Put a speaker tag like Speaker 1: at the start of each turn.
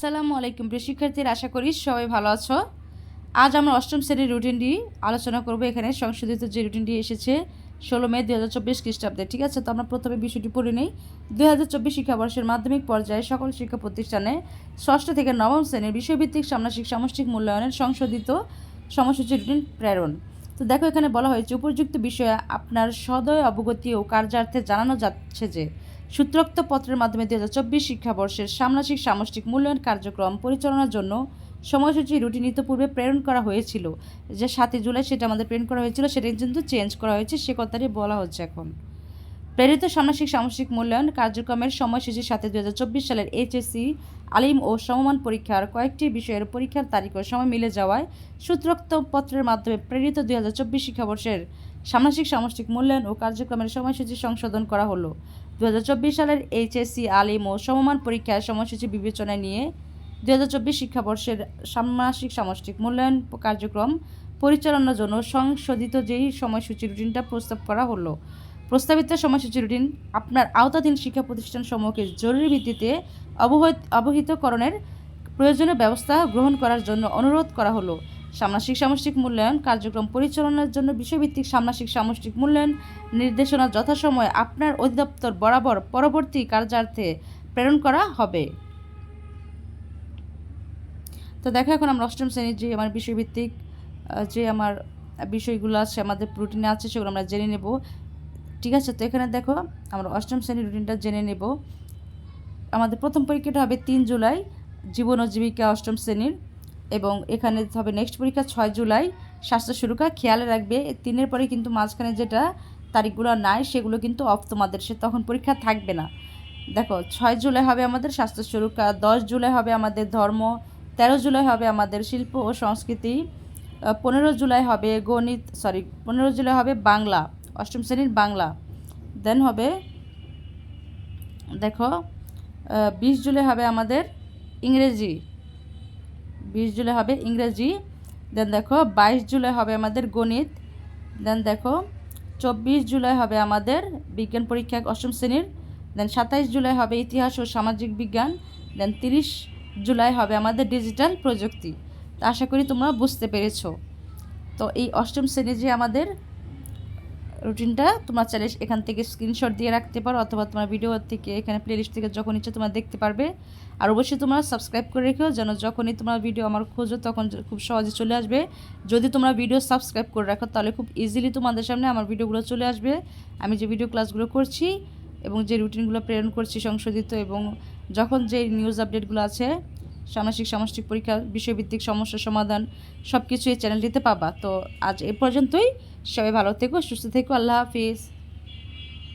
Speaker 1: আসসালামু আলাইকুম, প্রিয় শিক্ষার্থীরা, আশা করি সবাই ভালো আছো। আজ আমরা অষ্টম শ্রেণির রুটিনটি আলোচনা করব। এখানে সংশোধিত যে রুটিনটি এসেছে, ষোলো মে দু হাজার চব্বিশ খ্রিস্টাব্দে, ঠিক আছে? তো আমরা প্রথমে বিষয়টি পড়ে নিই। দু হাজার চব্বিশ শিক্ষাবর্ষের মাধ্যমিক পর্যায়ে সকল শিক্ষা প্রতিষ্ঠানে ষষ্ঠ থেকে নবম শ্রেণির বিষয়ভিত্তিক সামনাসিক সামষ্টিক মূল্যায়নের সংশোধিত সময়সূচি রুটিন প্রেরণ। তো দেখো, এখানে বলা হয়েছে, উপযুক্ত বিষয়ে আপনার সদয় অবগতি ও কার্যার্থে জানানো যাচ্ছে যে সূত্রোক্ত পত্রের মাধ্যমে দু হাজার চব্বিশ শিক্ষাবর্ষের সামনাসিক সামষ্টিক মূল্যায়ন কার্যক্রম পরিচালনার জন্য সময়সূচি রুটিন ইতিপূর্বে প্রেরণ করা হয়েছিল। যে সাতই জুলাই সেটা আমাদের প্রেরণ করা হয়েছিল, সেটা কিন্তু চেঞ্জ করা হয়েছে, সে কথাটি বলা হচ্ছে এখন। প্রেরিত সামনাসিক সামষ্টিক মূল্যায়ন কার্যক্রমের সময়সূচির সাথে দু হাজার চব্বিশ সালের এইচএসসি, আলিম ও সমমান পরীক্ষার কয়েকটি বিষয়ের পরীক্ষার তারিখ ও সময় মিলে যাওয়ায় সূত্রোক্ত পত্রের মাধ্যমে প্রেরিত দু হাজার চব্বিশ শিক্ষাবর্ষের সামনাসিক সামষ্টিক মূল্যায়ন ও কার্যক্রমের সময়সূচি সংশোধন করা হলো। দু হাজার চব্বিশ সালের এইচএসসি আলিম ও সমমান পরীক্ষার সময়সূচি বিবেচনায় নিয়ে দু হাজার চব্বিশ শিক্ষাবর্ষের ষান্মাসিক সামষ্টিক মূল্যায়ন কার্যক্রম পরিচালনার জন্য সংশোধিত যেই সময়সূচি রুটিনটা প্রস্তাব করা হলো, প্রস্তাবিত সময়সূচি রুটিন আপনার আওতাধীন শিক্ষা প্রতিষ্ঠান সমূহকে জরুরি ভিত্তিতে অবহিত অবহিতকরণের প্রয়োজনীয় ব্যবস্থা গ্রহণ করার জন্য অনুরোধ করা হলো। সামনাসিক সামষ্টিক মূল্যায়ন, কার্যক্রম পরিচালনার জন্য বিষয়ভিত্তিক সামনাসিক সামষ্টিক মূল্যায়ন নির্দেশনা যথাসময়ে আপনার অধিদপ্তর বরাবর পরবর্তী কার্যার্থে প্রেরণ করা হবে। তো দেখো এখন আমরা অষ্টম শ্রেণির যে আমার বিষয়ভিত্তিক যে আমার বিষয়গুলো আছে, আমাদের রুটিনে আছে, সেগুলো আমরা জেনে নেব। ঠিক আছে, তো এখানে দেখো আমরা অষ্টম শ্রেণির রুটিনটা জেনে নেব। আমাদের প্রথম পরীক্ষাটা হবে তিন জুলাই, জীবন ও জীবিকা অষ্টম শ্রেণির। এবং এখানে হবে নেক্সট পরীক্ষা ছয় জুলাই। স্বাস্থ্য সুরক্ষা খেয়াল রাখবে। তিনের পরে কিন্তু মাঝখানে যেটা তারিখগুলো নাই, সেগুলো কিন্তু অফ তোমাদের। সে তখন পরীক্ষা থাকবে না। দেখো, ছয় জুলাই হবে আমাদের স্বাস্থ্য সুরক্ষা, দশ জুলাই হবে আমাদের ধর্ম, তেরো জুলাই হবে আমাদের শিল্প ও সংস্কৃতি পনেরো জুলাই হবে গণিত সরি পনেরো জুলাই হবে বাংলা, অষ্টম শ্রেণির বাংলা। দেন হবে, দেখো বিশ জুলাই হবে আমাদের ইংরেজি। বিশ জুলাই হবে ইংরেজি। দেন দেখো, বাইশ জুলাই হবে আমাদের গণিত। দেন দেখো, চব্বিশ জুলাই হবে আমাদের বিজ্ঞান পরীক্ষা অষ্টম শ্রেণির। দেন সাতাইশ জুলাই হবে ইতিহাস ও সামাজিক বিজ্ঞান। দেন তিরিশ জুলাই হবে আমাদের ডিজিটাল প্রযুক্তি। তা আশা করি তোমরা বুঝতে পেরেছ। তো এই অষ্টম শ্রেণি যে আমাদের রুটিনটা তোমরা চাইলে এখান থেকে স্ক্রিনশট দিয়ে রাখতে পারো অথবা তোমার ভিডিও থেকে এখানে প্লেলিস্ট থেকে যখন ইচ্ছে তোমরা দেখতে পারবে। আর অবশ্যই তোমরা সাবস্ক্রাইব করে রেখো যেন যখনই তোমরা ভিডিও আমার খোঁজো তখন খুব সহজে চলে আসবে। যদি তোমরা ভিডিও সাবস্ক্রাইব করে রাখো তাহলে খুব ইজিলি তোমাদের সামনে আমার ভিডিওগুলো চলে আসবে। আমি যে ভিডিও ক্লাসগুলো করছি এবং যে রুটিনগুলো প্রেরণ করছি সংশোধিত এবং যখন যে নিউজ আপডেটগুলো আছে সামাজিক সামষ্টিক পরীক্ষা, বিষয়ভিত্তিক সমস্যা সমাধান সব কিছু এই চ্যানেলটিতে পাবা। তো আজ এ পর্যন্তই। সবাই ভালো থেকো, সুস্থ থেকো, আল্লাহ হাফিজ।